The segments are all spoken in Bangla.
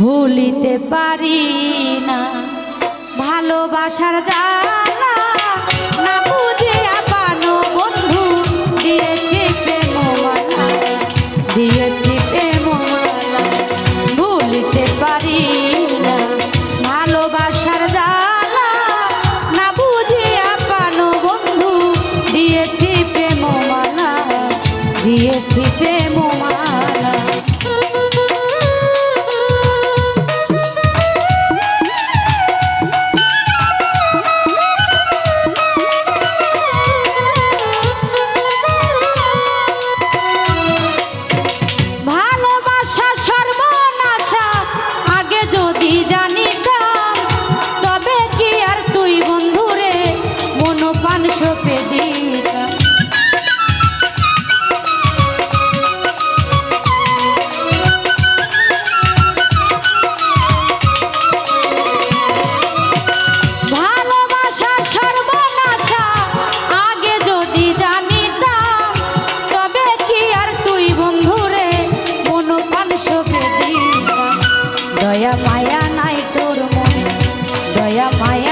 ভুলিতে পারি না। ভালোবাসার জালা না বুঝিয়া পানো বন্ধু। দিয়েছি দিয়েছি ভুলিতে পারি না। ভালোবাসার জানা মায়া নাই তোর মনে দয়া মায়া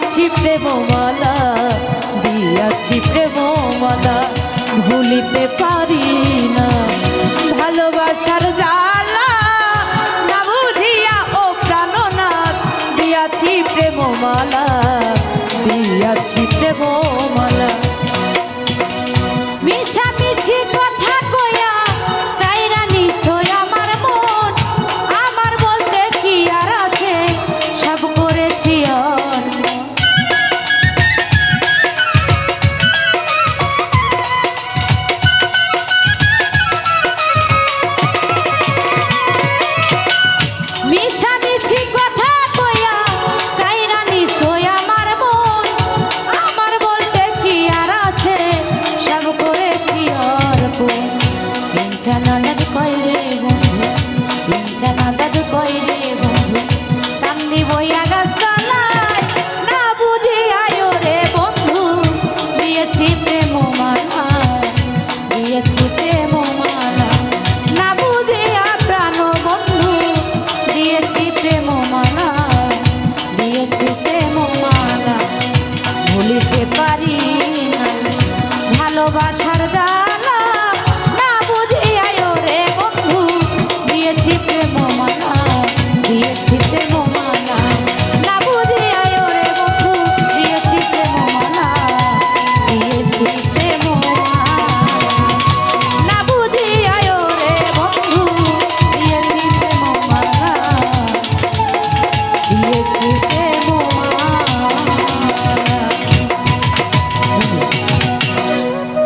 দিয়াছি প্রেমমালা দিয়াছি প্রেমমালা, ভুলিতে পারি না। ভালোবাসার জালা না বুঝিয়া ও প্রাণনাথ, দিয়াছি প্রেমমালা দিয়াছি প্রেমমালা। জানালা